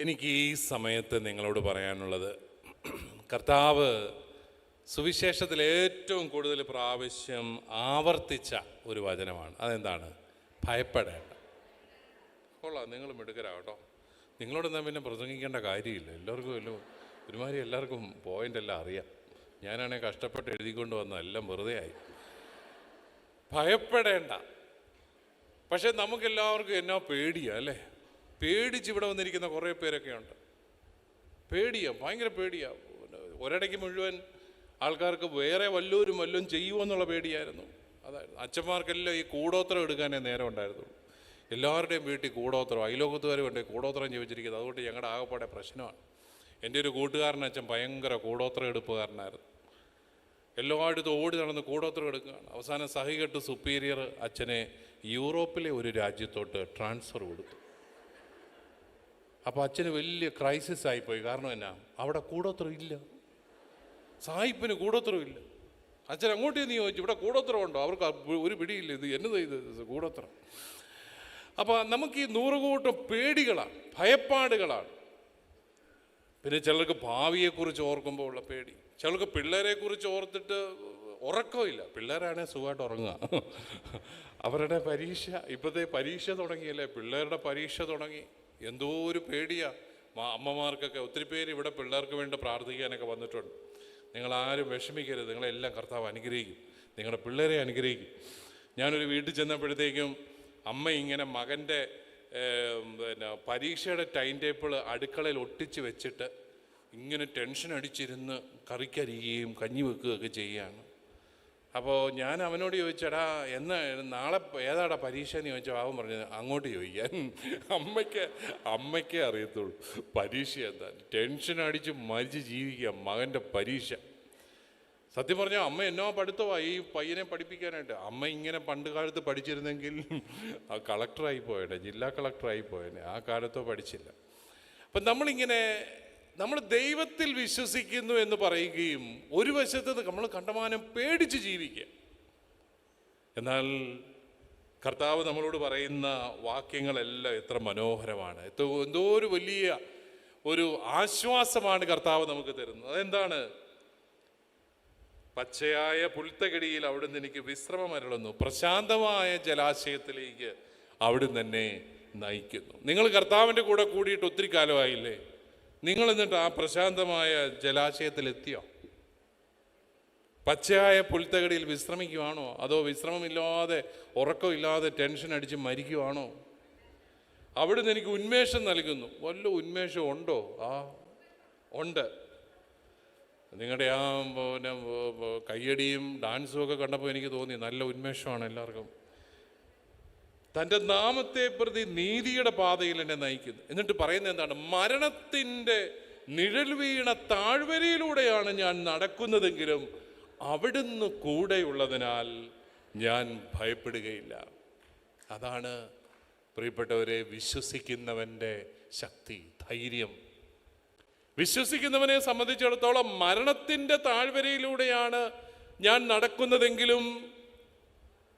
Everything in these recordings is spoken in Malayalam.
എനിക്ക് ഈ സമയത്ത് നിങ്ങളോട് പറയാനുള്ളത് കർത്താവ് സുവിശേഷത്തിൽ ഏറ്റവും കൂടുതൽ പ്രാവശ്യം ആവർത്തിച്ച ഒരു വചനമാണ്. അതെന്താണ്? ഭയപ്പെടേണ്ട. കൊള്ളാം നിങ്ങൾ നിങ്ങളോട് ഞാൻ പിന്നെ പ്രസംഗിക്കേണ്ട കാര്യമില്ല. എല്ലാവർക്കും എല്ലാം ഒരുമാതിരി എല്ലാവർക്കും പോയിന്റ് എല്ലാം അറിയാം. ഞാനാണെങ്കിൽ കഷ്ടപ്പെട്ട് എഴുതിക്കൊണ്ട് വന്ന എല്ലാം വെറുതെ ആയി. ഭയപ്പെടേണ്ട. പക്ഷെ നമുക്കെല്ലാവർക്കും എന്നോ പേടിയാ അല്ലേ? പേടിച്ച് ഇവിടെ വന്നിരിക്കുന്ന കുറേ പേരൊക്കെ ഉണ്ട്. പേടിയാ ഭയങ്കര പേടിയാ. ഒരിടയ്ക്ക് മുഴുവൻ ആൾക്കാർക്ക് വേറെ വല്ലവരും വല്ലതും ചെയ്യുമെന്നുള്ള പേടിയായിരുന്നു. അതായിരുന്നു. അച്ഛന്മാർക്കെല്ലാം ഈ കൂടോത്രം എടുക്കാനേ നേരം ഉണ്ടായിരുന്നുള്ളൂ എല്ലാവരുടെയും വീട്ടിൽ കൂടോത്രം അയലോകത്തുകാർ വേണ്ടേ കൂടോത്രം ചോദിച്ചിരിക്കുന്നത് അതുകൊണ്ട് ഞങ്ങളുടെ ആകെപ്പാടെ പ്രശ്നമാണ്. എന്റെ ഒരു കൂട്ടുകാരൻ അച്ഛൻ ഭയങ്കര കൂടോത്രം എടുപ്പുകാരനായിരുന്നു. എല്ലായിടത്തും ഓടി നടന്ന് കൂടോത്രം എടുക്കുകയാണ്. അവസാനം സഹികെട്ട് സുപ്പീരിയർ അച്ഛനെ യൂറോപ്പിലെ ഒരു രാജ്യത്തോട്ട് ട്രാൻസ്ഫർ കൊടുത്തു. അപ്പോൾ അച്ഛന് വലിയ ക്രൈസിസ് ആയിപ്പോയി. കാരണം എന്നാ? അവിടെ കൂടോത്രം ഇല്ല. സായിപ്പിന് കൂടോത്രം ഇല്ല. അച്ഛൻ അങ്ങോട്ട് നീ ചോദിച്ചു ഇവിടെ കൂടോത്രം ഉണ്ടോ? അവർക്ക് ഒരു പിടിയില്ല. ഇത് എന്നതാ ഇത്? കൂടോത്രം. അപ്പോൾ നമുക്ക് ഈ നൂറുകൂട്ടം പേടികളാണ് ഭയപ്പാടുകളാണ്. പിന്നെ ചിലർക്ക് ഭാവിയെക്കുറിച്ച് ഓർക്കുമ്പോൾ ഉള്ള പേടി. ചിലർക്ക് പിള്ളേരെക്കുറിച്ച് ഓർത്തിട്ട് ഉറക്കമില്ല. പിള്ളേരാണെങ്കിൽ സുഖമായിട്ട് ഉറങ്ങുക. അവരുടെ പരീക്ഷ ഇപ്പോഴത്തെ പരീക്ഷ തുടങ്ങിയല്ലേ? പിള്ളേരുടെ പരീക്ഷ തുടങ്ങി. എന്തോ ഒരു പേടിയാണ് അമ്മമാർക്കൊക്കെ ഒത്തിരി പേര് ഇവിടെ പിള്ളേർക്ക് വേണ്ടി പ്രാർത്ഥിക്കാനൊക്കെ വന്നിട്ടുണ്ട്. നിങ്ങൾ ആരും വിഷമിക്കരുത്. നിങ്ങളെല്ലാം കർത്താവ് അനുഗ്രഹിക്കും. നിങ്ങളുടെ പിള്ളേരെ അനുഗ്രഹിക്കും. ഞാനൊരു വീട്ടിൽ ചെന്നപ്പോഴത്തേക്കും അമ്മ ഇങ്ങനെ മകന്റെ പിന്നെ പരീക്ഷയുടെ ടൈം ടേബിൾ അടുക്കളയിൽ ഒട്ടിച്ച് വെച്ചിട്ട് ഇങ്ങനെ ടെൻഷൻ അടിച്ചിരുന്ന് കറിക്കരിയുകയും കഞ്ഞി വെക്കുകയൊക്കെ ചെയ്യുകയാണ്. അപ്പോൾ ഞാൻ അവനോട് ചോദിച്ചടാ എന്ന നാളെ ഏതാടാ പരീക്ഷ? എന്ന് ചോദിച്ചാൽ അവൻ പറഞ്ഞത് അങ്ങോട്ട് ചോദിക്കാൻ. അമ്മയ്ക്ക് അമ്മയ്ക്കേ അറിയത്തുള്ളൂ. പരീക്ഷ എന്താ? ടെൻഷൻ അടിച്ച് മരിച്ച് ജീവിക്കുക മകന്റെ പരീക്ഷ. സത്യം പറഞ്ഞാൽ അമ്മ എന്നോ പഠിത്തമാ ഈ പയ്യനെ പഠിപ്പിക്കാനായിട്ട്. അമ്മ ഇങ്ങനെ പണ്ട് കാലത്ത് പഠിച്ചിരുന്നെങ്കിൽ ആ കളക്ടറായി പോയേനെ ജില്ലാ കളക്ടറായി പോയേനെ. ആ കാലത്തോ പഠിച്ചില്ല. അപ്പം നമ്മളിങ്ങനെ നമ്മൾ ദൈവത്തിൽ വിശ്വസിക്കുന്നു എന്ന് പറയുകയും ഒരു വശത്ത് നമ്മൾ കണ്ടമാനം പേടിച്ച് ജീവിക്കുക. എന്നാൽ കർത്താവ് നമ്മളോട് പറയുന്ന വാക്യങ്ങളെല്ലാം എത്ര മനോഹരമാണ്. എത്ര എന്തോ ഒരു വലിയ ഒരു ആശ്വാസമാണ് കർത്താവ് നമുക്ക് തരുന്നത്. അതെന്താണ്? പച്ചയായ പുൽത്തകിടിയിൽ അവിടുന്ന് എനിക്ക് വിശ്രമം അരളുന്നു. പ്രശാന്തമായ ജലാശയത്തിലേക്ക് അവിടുന്ന് തന്നെ നയിക്കുന്നു. നിങ്ങൾ കർത്താവിന്റെ കൂടെ കൂടിയിട്ട് ഒത്തിരി കാലമായില്ലേ? നിങ്ങൾ എന്നിട്ട് ആ പ്രശാന്തമായ ജലാശയത്തിൽ എത്തിയോ പച്ചയായ പുൽത്തകടിയിൽ വിശ്രമിക്കുവാണോ? അതോ വിശ്രമമില്ലാതെ ഉറക്കമില്ലാതെ ടെൻഷൻ അടിച്ച് മരിക്കുവാണോ? അവിടുന്ന് എനിക്ക് ഉന്മേഷം നൽകുന്നു. വല്ല ഉന്മേഷം ഉണ്ടോ? ആ ഉണ്ട്. നിങ്ങളുടെ ആ പിന്നെ കയ്യടിയും ഡാൻസും ഒക്കെ കണ്ടപ്പോൾ എനിക്ക് തോന്നി നല്ല ഉന്മേഷമാണ് എല്ലാവർക്കും. തന്റെ നാമത്തെ പ്രതി നീതിയുടെ പാതയിൽ എന്നെ നയിക്കുന്നു. എന്നിട്ട് പറയുന്നത് എന്താണ്? മരണത്തിന്റെ നിഴൽ വീണ താഴ്വരയിലൂടെയാണ് ഞാൻ നടക്കുന്നതെങ്കിലും അവിടുന്ന് കൂടെയുള്ളതിനാൽ ഞാൻ ഭയപ്പെടുകയില്ല. അതാണ് പ്രിയപ്പെട്ടവരെ വിശ്വസിക്കുന്നവന്റെ ശക്തി ധൈര്യം. വിശ്വസിക്കുന്നവനെ സംബന്ധിച്ചിടത്തോളം മരണത്തിന്റെ താഴ്വരയിലൂടെയാണ് ഞാൻ നടക്കുന്നതെങ്കിലും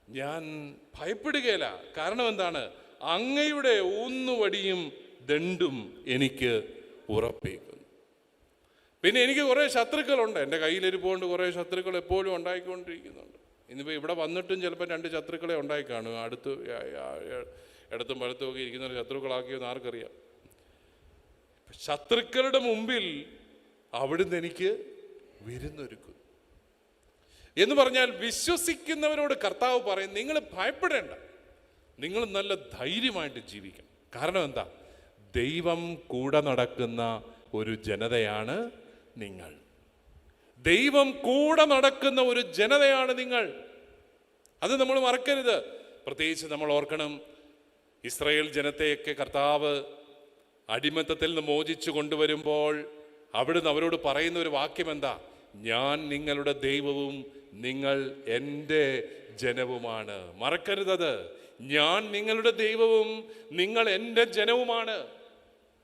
ഞാൻ ഭയപ്പെടുകയില്ല. കാരണം എന്താണ്? അങ്ങയുടെ ഊന്നുവടിയും ദണ്ടും എനിക്ക് ഉറപ്പിക്കുന്നു. പിന്നെ എനിക്ക് കുറേ ശത്രുക്കളുണ്ട്. എന്റെ കയ്യിലിരിപ്പുകൊണ്ട് കുറേ ശത്രുക്കൾ എപ്പോഴും ഉണ്ടായിക്കൊണ്ടിരിക്കുന്നുണ്ട്. ഇന്നിപ്പോൾ ഇവിടെ വന്നിട്ടും ചിലപ്പോൾ രണ്ട് ശത്രുക്കളെ ഉണ്ടായി കാണും. അടുത്ത് ഇടത്തും വലത്തും ഒക്കെ ഇരിക്കുന്ന ശത്രുക്കളാക്കിയെന്ന് ആർക്കറിയാം? ശത്രുക്കളുടെ മുമ്പിൽ അവിടുന്ന് എനിക്ക് വിരുന്നൊരുക്കുന്നു. എന്ന് പറഞ്ഞാൽ വിശ്വസിക്കുന്നവരോട് കർത്താവ് പറയും നിങ്ങൾ ഭയപ്പെടേണ്ട. നിങ്ങൾ നല്ല ധൈര്യമായിട്ട് ജീവിക്കണം. കാരണം എന്താ? ദൈവം കൂടെ നടക്കുന്ന ഒരു ജനതയാണ് നിങ്ങൾ. ദൈവം കൂടെ നടക്കുന്ന ഒരു ജനതയാണ് നിങ്ങൾ. അത് നമ്മൾ മറക്കരുത്. പ്രത്യേകിച്ച് നമ്മൾ ഓർക്കണം ഇസ്രയേൽ ജനത്തെയൊക്കെ കർത്താവ് അടിമത്തത്തിൽ നിന്ന് മോചിച്ചു കൊണ്ടുവരുമ്പോൾ അവിടുന്ന് അവരോട് പറയുന്ന ഒരു വാക്യം എന്താ? ഞാൻ നിങ്ങളുടെ ദൈവവും നിങ്ങൾ എന്റെ ജനവുമാണ്. മറക്കരുതത്. ഞാൻ നിങ്ങളുടെ ദൈവവും നിങ്ങൾ എന്റെ ജനവുമാണ്.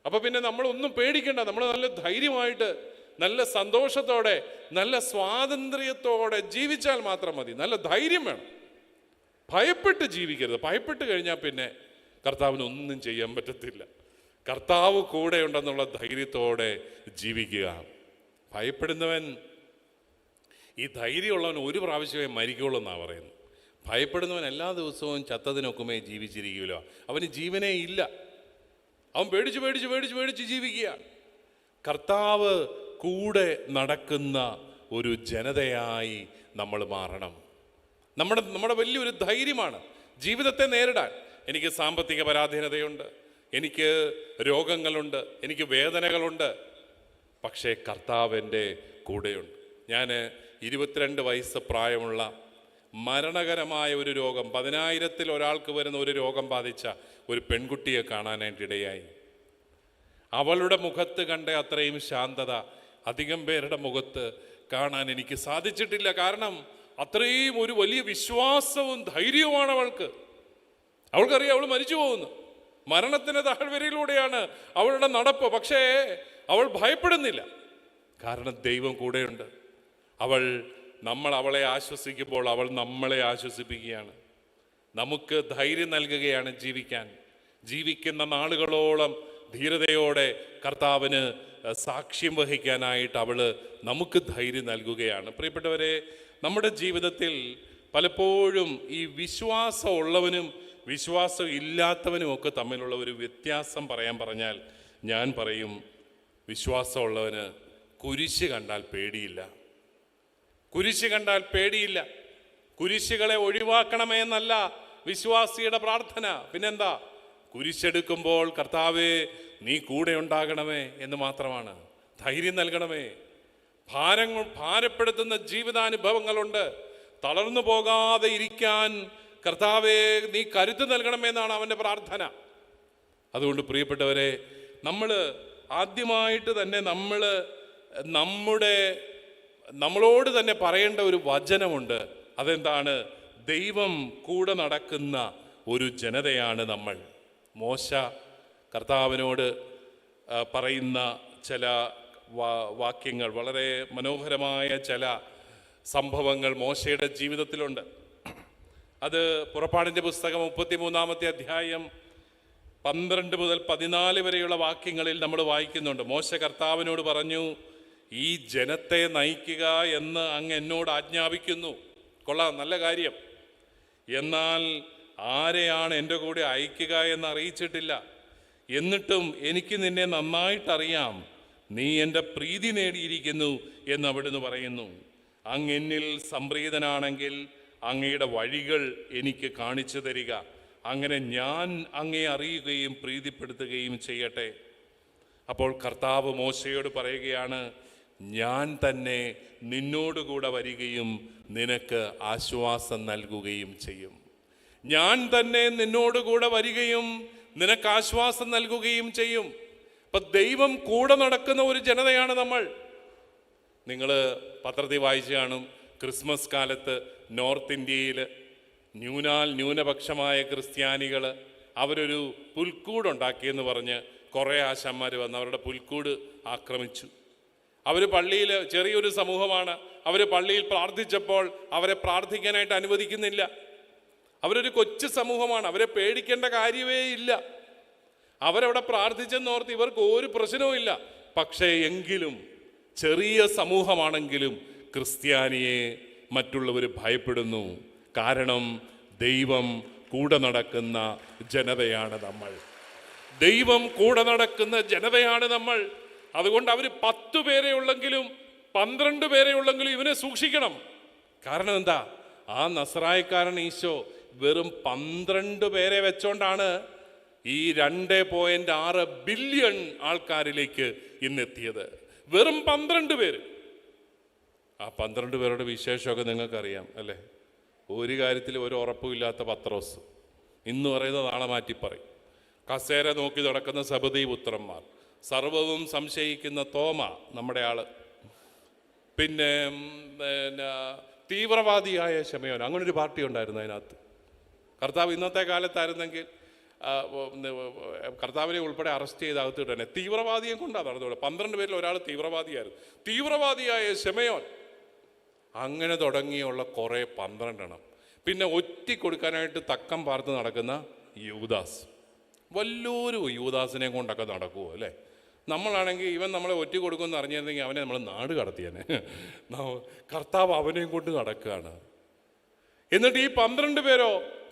അപ്പൊ പിന്നെ നമ്മൾ ഒന്നും പേടിക്കണ്ട. നമ്മൾ നല്ല ധൈര്യമായിട്ട് നല്ല സന്തോഷത്തോടെ നല്ല സ്വാതന്ത്ര്യത്തോടെ ജീവിച്ചാൽ മാത്രം മതി. നല്ല ധൈര്യം വേണം. ഭയപ്പെട്ട് ജീവിക്കരുത്. ഭയപ്പെട്ട് കഴിഞ്ഞാൽ പിന്നെ കർത്താവിന് ഒന്നും ചെയ്യാൻ പറ്റത്തില്ല. കർത്താവ് കൂടെ ഉണ്ടെന്നുള്ള ധൈര്യത്തോടെ ജീവിക്കുക. ഭയപ്പെടുന്നവൻ ഈ ധൈര്യമുള്ളവൻ ഒരു പ്രാവശ്യമേ മരിക്കുള്ളൂ എന്നാണ് പറയുന്നത്. ഭയപ്പെടുന്നവൻ എല്ലാ ദിവസവും ചത്തതിനൊക്കുമേ ജീവിച്ചിരിക്കുമല്ലോ അവന് ജീവനേ ഇല്ല. അവൻ പേടിച്ച് പേടിച്ച് പേടിച്ച് പേടിച്ച് ജീവിക്കുക കർത്താവ് കൂടെ നടക്കുന്ന ഒരു ജനതയായി നമ്മൾ മാറണം. നമ്മുടെ നമ്മുടെ വലിയൊരു ധൈര്യമാണ് ജീവിതത്തെ നേരിടാൻ. എനിക്ക് സാമ്പത്തിക പരാധീനതയുണ്ട്. എനിക്ക് രോഗങ്ങളുണ്ട്. എനിക്ക് വേദനകളുണ്ട്. പക്ഷേ കർത്താവിന്റെ കൂടെയുണ്ട്. ഞാൻ ഇരുപത്തിരണ്ട് വയസ്സ് പ്രായമുള്ള മരണകരമായ ഒരു രോഗം പതിനായിരത്തിൽ ഒരാൾക്ക് വരുന്ന ഒരു രോഗം ബാധിച്ച ഒരു പെൺകുട്ടിയെ കാണാനായിട്ട് ഇടയായി അവളുടെ മുഖത്ത് കണ്ട അത്രയും ശാന്തത അധികം പേരുടെ മുഖത്ത് കാണാൻ എനിക്ക് സാധിച്ചിട്ടില്ല. കാരണം അത്രയും ഒരു വലിയ വിശ്വാസവും ധൈര്യവുമാണ് അവൾക്ക്. അവൾക്കറിയാം അവൾ മരിച്ചു പോകുന്നു. മരണത്തിന്റെ താഴ്വരയിലൂടെയാണ് അവളുടെ നടപ്പ്. പക്ഷേ അവൾ ഭയപ്പെടുന്നില്ല. കാരണം ദൈവം കൂടെയുണ്ട്. അവൾ നമ്മൾ അവളെ ആശ്വസിക്കുമ്പോൾ അവൾ നമ്മളെ ആശ്വസിപ്പിക്കുകയാണ്. നമുക്ക് ധൈര്യം നൽകുകയാണ് ജീവിക്കാൻ. ജീവിക്കുന്ന നാളുകളോളം ധീരതയോടെ കർത്താവിന് സാക്ഷ്യം വഹിക്കാനായിട്ട് അവൾ നമുക്ക് ധൈര്യം നൽകുകയാണ്. പ്രിയപ്പെട്ടവരെ നമ്മുടെ ജീവിതത്തിൽ പലപ്പോഴും ഈ വിശ്വാസം ഉള്ളവനും വിശ്വാസം ഇല്ലാത്തവനും ഒക്കെ തമ്മിലുള്ള ഒരു വ്യത്യാസം പറയാൻ പറഞ്ഞാൽ ഞാൻ പറയും വിശ്വാസമുള്ളവന് കുരിശ് കണ്ടാൽ പേടിയില്ല. കുരിശ് കണ്ടാൽ പേടിയില്ല. കുരിശുകളെ ഒഴിവാക്കണമേ എന്നല്ല വിശ്വാസിയുടെ പ്രാർത്ഥന. പിന്നെന്താ? കുരിശെടുക്കുമ്പോൾ കർത്താവേ നീ കൂടെ ഉണ്ടാകണമേ എന്ന് മാത്രമാണ്. ധൈര്യം നൽകണമേ. ഭാരങ്ങൾ ഭാരപ്പെടുത്തുന്ന ജീവിതാനുഭവങ്ങളുണ്ട്. തളർന്നു പോകാതെ ഇരിക്കാൻ കർത്താവേ നീ കരുത്ത് നൽകണമെന്നാണ് അവന്റെ പ്രാർത്ഥന. അതുകൊണ്ട് പ്രിയപ്പെട്ടവരെ നമ്മൾ ആദ്യമായിട്ട് തന്നെ നമ്മൾ നമ്മുടെ നമ്മളോട് തന്നെ പറയേണ്ട ഒരു വചനമുണ്ട്. അതെന്താണ്? ദൈവം കൂടെ നടക്കുന്ന ഒരു ജനതയാണ് നമ്മൾ. മോശ കർത്താവിനോട് പറയുന്ന ചില വാക്യങ്ങൾ വളരെ മനോഹരമായ ചില സംഭവങ്ങൾ മോശയുടെ ജീവിതത്തിലുണ്ട്. അത് പുറപ്പാടിന്റെ പുസ്തകം മുപ്പത്തിമൂന്നാമത്തെ അധ്യായം പന്ത്രണ്ട് മുതൽ പതിനാല് വരെയുള്ള വാക്യങ്ങളിൽ നമ്മൾ വായിക്കുന്നുണ്ട്. മോശ കർത്താവിനോട് പറഞ്ഞു ഈ ജനത്തെ നയിക്കുക എന്ന് അങ്ങ് എന്നോട് ആജ്ഞാപിക്കുന്നു. കൊള്ളാം നല്ല കാര്യം. എന്നാൽ ആരെയാണ് എന്റെ കൂടെ അയക്കുക എന്ന് അറിയിച്ചിട്ടില്ല. എന്നിട്ടും എനിക്ക് നിന്നെ നന്നായിട്ടറിയാം. നീ എന്റെ പ്രീതി നേടിയിരിക്കുന്നു എന്ന് അവിടുന്ന് പറയുന്നു. അങ്ങ് എന്നിൽ സംപ്രീതനാണെങ്കിൽ അങ്ങയുടെ വഴികൾ എനിക്ക് കാണിച്ചു തരിക. അങ്ങനെ ഞാൻ അങ്ങേ അറിയുകയും പ്രീതിപ്പെടുത്തുകയും ചെയ്യട്ടെ. അപ്പോൾ കർത്താവ് മോശയോട് പറയുകയാണ് ഞാൻ തന്നെ നിന്നോടുകൂടെ വരികയും നിനക്ക് ആശ്വാസം നൽകുകയും ചെയ്യും. ഞാൻ തന്നെ നിന്നോടുകൂടെ വരികയും നിനക്ക് ആശ്വാസം നൽകുകയും ചെയ്യും. ഇപ്പം ദൈവം കൂടെ നടക്കുന്ന ഒരു ജനതയാണ് നമ്മൾ. നിങ്ങൾ പത്രത്തിൽ വായിച്ചു കാണും ക്രിസ്മസ് കാലത്ത് നോർത്ത് ഇന്ത്യയിൽ ന്യൂനാൽ ന്യൂനപക്ഷമായ ക്രിസ്ത്യാനികൾ അവരൊരു പുൽക്കൂടുണ്ടാക്കിയെന്ന് പറഞ്ഞ് കുറേ ആശാന്മാർ വന്ന് അവരുടെ പുൽക്കൂട് ആക്രമിച്ചു. അവർ പള്ളിയിൽ ചെറിയൊരു സമൂഹമാണ്. അവർ പള്ളിയിൽ പ്രാർത്ഥിച്ചപ്പോൾ അവരെ പ്രാർത്ഥിക്കാനായിട്ട് അനുവദിക്കുന്നില്ല. അവരൊരു കൊച്ചു സമൂഹമാണ്. അവരെ പേടിക്കേണ്ട കാര്യമേ ഇല്ല. അവരവിടെ പ്രാർത്ഥിച്ചെന്നോർത്ത് ഇവർക്ക് ഒരു പ്രശ്നവും ഇല്ല. പക്ഷേ എങ്കിലും ചെറിയ സമൂഹമാണെങ്കിലും ക്രിസ്ത്യാനിയെ മറ്റുള്ളവർ ഭയപ്പെടുന്നു. കാരണം ദൈവം കൂടെ നടക്കുന്ന ജനതയാണ് നമ്മൾ. ദൈവം കൂടെ നടക്കുന്ന ജനതയാണ് നമ്മൾ. അതുകൊണ്ട് അവർ പത്തു പേരെ ഉള്ളെങ്കിലും പന്ത്രണ്ട് പേരെ ഉള്ളെങ്കിലും ഇവനെ സൂക്ഷിക്കണം. കാരണം എന്താ? ആ നസ്രായക്കാരൻ ഈശോ വെറും പന്ത്രണ്ട് പേരെ വെച്ചോണ്ടാണ് ഈ രണ്ട് പോയിന്റ് ആറ് ബില്യൺ ആൾക്കാരിലേക്ക് ഇന്നെത്തിയത്. വെറും പന്ത്രണ്ട് പേര്. ആ പന്ത്രണ്ട് പേരുടെ വിശേഷമൊക്കെ നിങ്ങൾക്കറിയാം അല്ലേ? ഒരു കാര്യത്തിൽ ഒരു ഉറപ്പുമില്ലാത്ത പത്രോസ്. ഇന്ന് പറയുന്നത് നാളെ മാറ്റി പറയും കസേര നോക്കി നടക്കുന്ന സബദി പുത്രന്മാർ സർവവും സംശയിക്കുന്ന തോമ നമ്മുടെ ആൾ. പിന്നെ പിന്നെ തീവ്രവാദിയായ ക്ഷമയോൻ അങ്ങനെ ഒരു പാർട്ടി ഉണ്ടായിരുന്നു അതിനകത്ത്. കർത്താവ് ഇന്നത്തെ കാലത്തായിരുന്നെങ്കിൽ കർത്താവിനെ ഉൾപ്പെടെ അറസ്റ്റ് ചെയ്ത് അകത്ത് തന്നെ. തീവ്രവാദിയെ കൊണ്ടാണ് നടന്നത് പന്ത്രണ്ട് പേരിൽ ഒരാൾ തീവ്രവാദിയായിരുന്നു. തീവ്രവാദിയായ ക്ഷമയോൻ അങ്ങനെ തുടങ്ങിയുള്ള കുറേ പന്ത്രണ്ടെണ്ണം. പിന്നെ ഒറ്റി കൊടുക്കാനായിട്ട് തക്കം പാർത്ത് നടക്കുന്ന യൂദാസ്. വല്ലൊരു യുവദാസിനെ കൊണ്ടൊക്കെ നടക്കുമോ അല്ലേ? നമ്മളാണെങ്കിൽ ഇവൻ നമ്മളെ ഒറ്റ കൊടുക്കുമെന്ന് അറിഞ്ഞിരുന്നെങ്കിൽ അവനെ നമ്മൾ നാട് കടത്തിയനെ. കർത്താവ് അവനെയും കൊണ്ട് നടക്കുകയാണ്. എന്നിട്ട് ഈ പന്ത്രണ്ട് പേരോ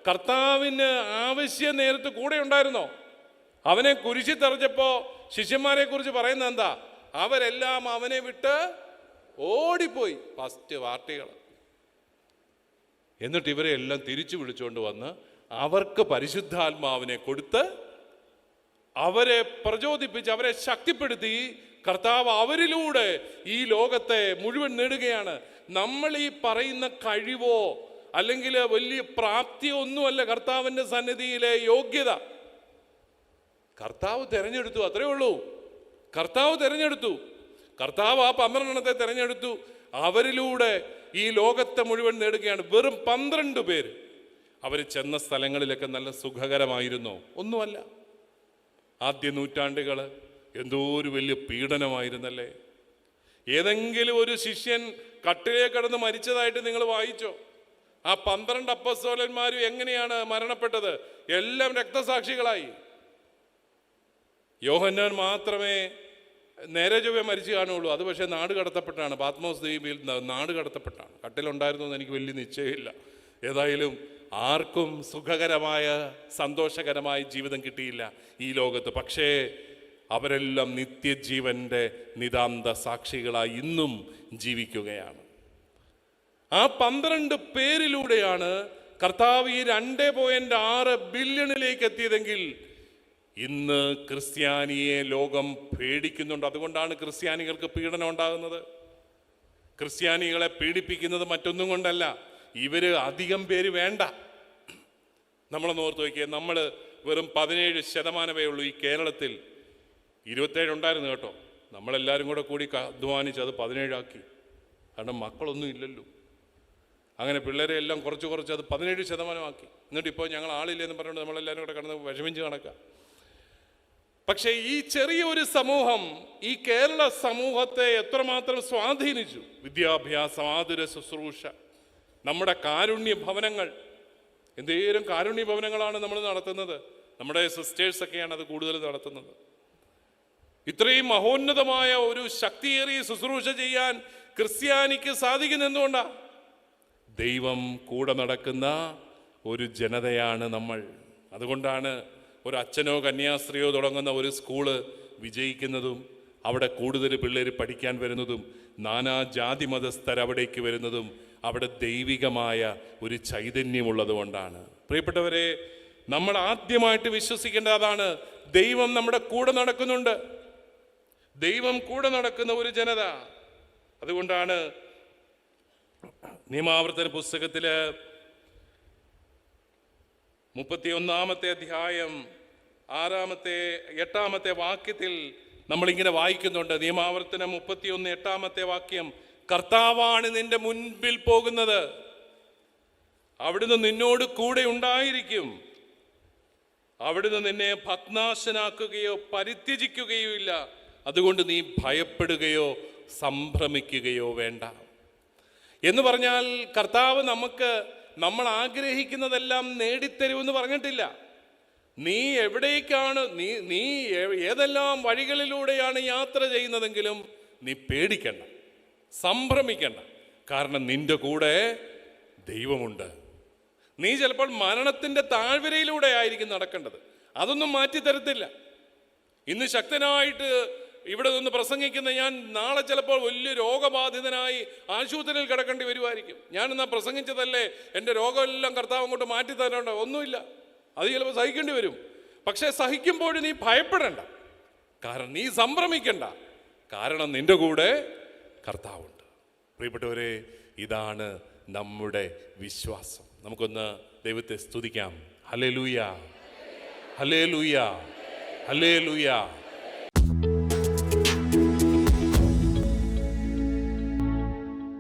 കർത്താവിന് ആവശ്യ നേരത്ത് കൂടെ ഉണ്ടായിരുന്നോ? അവനെ കുരിശി തെറിച്ചപ്പോ ശിഷ്യന്മാരെ കുറിച്ച് പറയുന്നത് എന്താ? അവരെല്ലാം അവനെ വിട്ട് ഓടിപ്പോയി. ഫസ്റ്റ് പാർട്ടികൾ എന്നിട്ട് ഇവരെ എല്ലാം തിരിച്ചു വിളിച്ചുകൊണ്ട് വന്ന് അവർക്ക് പരിശുദ്ധാത്മാവിനെ കൊടുത്ത് അവരെ പ്രചോദിപ്പിച്ച് അവരെ ശക്തിപ്പെടുത്തി കർത്താവ് അവരിലൂടെ ഈ ലോകത്തെ മുഴുവൻ നേടുകയാണ്. നമ്മൾ ഈ പറയുന്ന കഴിവോ അല്ലെങ്കിൽ വലിയ പ്രാപ്തിയോ ഒന്നുമല്ല കർത്താവിന്റെ സന്നിധിയിലെ യോഗ്യത. കർത്താവ് തിരഞ്ഞെടുത്തു അത്രേ ഉള്ളൂ. കർത്താവ് തിരഞ്ഞെടുത്തു. കർത്താവ് ആ പന്ത്രണ്ടെണ്ണത്തെ തിരഞ്ഞെടുത്തു. അവരിലൂടെ ഈ ലോകത്തെ മുഴുവൻ നേടുകയാണ്. വെറും പന്ത്രണ്ട് പേര്. അവർ ചെന്ന സ്ഥലങ്ങളിലൊക്കെ നല്ല സുഖകരമായിരുന്നോ. ഒന്നുമല്ല. ആദ്യ നൂറ്റാണ്ടുകൾ എന്തോ ഒരു വലിയ പീഡനമായിരുന്നല്ലേ? ഏതെങ്കിലും ഒരു ശിഷ്യൻ കട്ടിലേ കിടന്ന് മരിച്ചതായിട്ട് നിങ്ങൾ വായിച്ചോ? ആ പന്ത്രണ്ട് അപ്പസ്തോലന്മാരും എങ്ങനെയാണ് മരണപ്പെട്ടത്? എല്ലാം രക്തസാക്ഷികളായി. യോഹന്നാൻ മാത്രമേ നേരെ ചൊവ്വെ മരിച്ചു കാണുള്ളൂ അത് പക്ഷേ നാട് കടത്തപ്പെട്ടാണ് പാത്മോസ് ദ്വീപിൽ നാട് കടത്തപ്പെട്ടാണ്. കട്ടിലുണ്ടായിരുന്നു എന്ന് എനിക്ക് വലിയ നിശ്ചയമില്ല. ഏതായാലും ആർക്കും സുഖകരമായ സന്തോഷകരമായ ജീവിതം കിട്ടിയില്ല ഈ ലോകത്ത്. പക്ഷേ അവരെല്ലാം നിത്യജീവന്റെ നിതാന്ത സാക്ഷികളായി ഇന്നും ജീവിക്കുകയാണ്. ആ പന്ത്രണ്ട് പേരിലൂടെയാണ് കർത്താവ് ഈ രണ്ട് പോയിന്റ് ആറ് ബില്യണിലേക്ക് എത്തിയതെങ്കിൽ ഇന്ന് ക്രിസ്ത്യാനിയെ ലോകം പേടിക്കുന്നുണ്ട്. അതുകൊണ്ടാണ് ക്രിസ്ത്യാനികൾക്ക് പീഡനം ഉണ്ടാകുന്നത്. ക്രിസ്ത്യാനികളെ പീഡിപ്പിക്കുന്നത് മറ്റൊന്നും കൊണ്ടല്ല. ഇവർ അധികം പേര് വേണ്ട. നമ്മളൊന്ന് ഓർത്ത് നോക്കിയ നമ്മൾ വെറും പതിനേഴ് ശതമാനമേ ഉള്ളൂ ഈ കേരളത്തിൽ. ഇരുപത്തേഴ് ഉണ്ടായിരുന്നു കേട്ടോ. നമ്മളെല്ലാവരും കൂടെ കൂടി അധ്വാനിച്ച് അത് പതിനേഴാക്കി. കാരണം മക്കളൊന്നും ഇല്ലല്ലോ. അങ്ങനെ പിള്ളേരെ എല്ലാം കുറച്ച് കുറച്ച് അത് പതിനേഴ് ശതമാനമാക്കി. എന്നിട്ട് ഇപ്പോൾ ഞങ്ങൾ ആളില്ലെന്ന് പറഞ്ഞുകൊണ്ട് നമ്മളെല്ലാവരും കൂടെ കിടന്ന് വിഷമിച്ച് കണക്കാം പക്ഷേ ഈ ചെറിയൊരു സമൂഹം ഈ കേരള സമൂഹത്തെ എത്രമാത്രം സ്വാധീനിച്ചു? വിദ്യാഭ്യാസം ആതുര ശുശ്രൂഷ. നമ്മുടെ കാരുണ്യ ഭവനങ്ങൾ. എന്തേലും കാരുണ്യ ഭവനങ്ങളാണ് നമ്മൾ നടത്തുന്നത്. നമ്മുടെ സിസ്റ്റേഴ്സ് ഒക്കെയാണ് അത് കൂടുതൽ നടത്തുന്നത്. ഇത്രയും മഹോന്നതമായ ഒരു ശക്തിയേറിയ ശുശ്രൂഷ ചെയ്യാൻ ക്രിസ്ത്യാനിക്ക് സാധിക്കുന്ന എന്തുകൊണ്ടാണ് ദൈവം കൂടെ നടക്കുന്ന ഒരു ജനതയാണ് നമ്മൾ. അതുകൊണ്ടാണ് ഒരു അച്ഛനോ കന്യാസ്ത്രീയോ തുടങ്ങുന്ന ഒരു സ്കൂൾ വിജയിക്കുന്നതും അവിടെ കൂടുതൽ പിള്ളേർ പഠിക്കാൻ വരുന്നതും നാനാ ജാതി മതസ്ഥർ അവിടേക്ക് വരുന്നതും അവിടെ ദൈവികമായ ഒരു ചൈതന്യമുള്ളത് കൊണ്ടാണ് പ്രിയപ്പെട്ടവരെ നമ്മൾ ആദ്യമായിട്ട് വിശ്വസിക്കേണ്ട അതാണ് ദൈവം നമ്മുടെ കൂടെ നടക്കുന്നുണ്ട്. ദൈവം കൂടെ നടക്കുന്ന ഒരു ജനത. അതുകൊണ്ടാണ് നിയമാവർത്തന പുസ്തകത്തിൽ മുപ്പത്തിയൊന്നാമത്തെ അധ്യായം ആറാമത്തെ എട്ടാമത്തെ വാക്യത്തിൽ നമ്മളിങ്ങനെ വായിക്കുന്നുണ്ട്. നിയമാവർത്തനം മുപ്പത്തിയൊന്ന് എട്ടാമത്തെ വാക്യം. കർത്താവാണ് നിന്റെ മുൻപിൽ പോകുന്നത്. അവിടുന്ന് നിന്നോട് കൂടെ ഉണ്ടായിരിക്കും. അവിടുന്ന് നിന്നെ ഭഗ്നാശനാക്കുകയോ പരിത്യജിക്കുകയോ ഇല്ല. അതുകൊണ്ട് നീ ഭയപ്പെടുകയോ സംഭ്രമിക്കുകയോ വേണ്ട. എന്ന് പറഞ്ഞാൽ കർത്താവ് നമുക്ക് നമ്മൾ ആഗ്രഹിക്കുന്നതെല്ലാം നേടിത്തരുമെന്ന് പറഞ്ഞിട്ടില്ല. നീ എവിടേക്കാണ് നീ നീ ഏതെല്ലാം വഴികളിലൂടെയാണ് യാത്ര ചെയ്യുന്നതെങ്കിലും നീ പേടിക്കണ്ട. സംഭ്രമിക്കണ്ട. കാരണം നിന്റെ കൂടെ ദൈവമുണ്ട്. നീ ചിലപ്പോൾ മരണത്തിന്റെ താഴ്വരയിലൂടെ ആയിരിക്കും നടക്കേണ്ടത്. അതൊന്നും മാറ്റി തരത്തില്ല ഇന്ന് ശക്തനായിട്ട് ഇവിടെ നിന്ന് പ്രസംഗിക്കുന്ന ഞാൻ നാളെ ചിലപ്പോൾ വലിയ രോഗബാധിതനായി ആശുപത്രിയിൽ കിടക്കേണ്ടി വരുമായിരിക്കും. ഞാൻ പ്രസംഗിച്ചതല്ലേ എന്റെ രോഗമെല്ലാം കർത്താവ് അങ്ങോട്ട് മാറ്റി തരേണ്ട. ഒന്നുമില്ല. അത് ചിലപ്പോൾ സഹിക്കേണ്ടി വരും. പക്ഷേ സഹിക്കുമ്പോൾ നീ ഭയപ്പെടേണ്ട. കാരണം നീ സംഭ്രമിക്കണ്ട. കാരണം നിന്റെ കൂടെ കർത്താവുണ്ട്. പ്രിയപ്പെട്ടവരെ ഇതാണ് നമ്മുടെ വിശ്വാസം. നമുക്കൊന്ന് ദൈവത്തെ സ്തുതിക്കാം. ഹലേ ലൂയ ഹലേ ലൂയ ഹലേ ലൂയ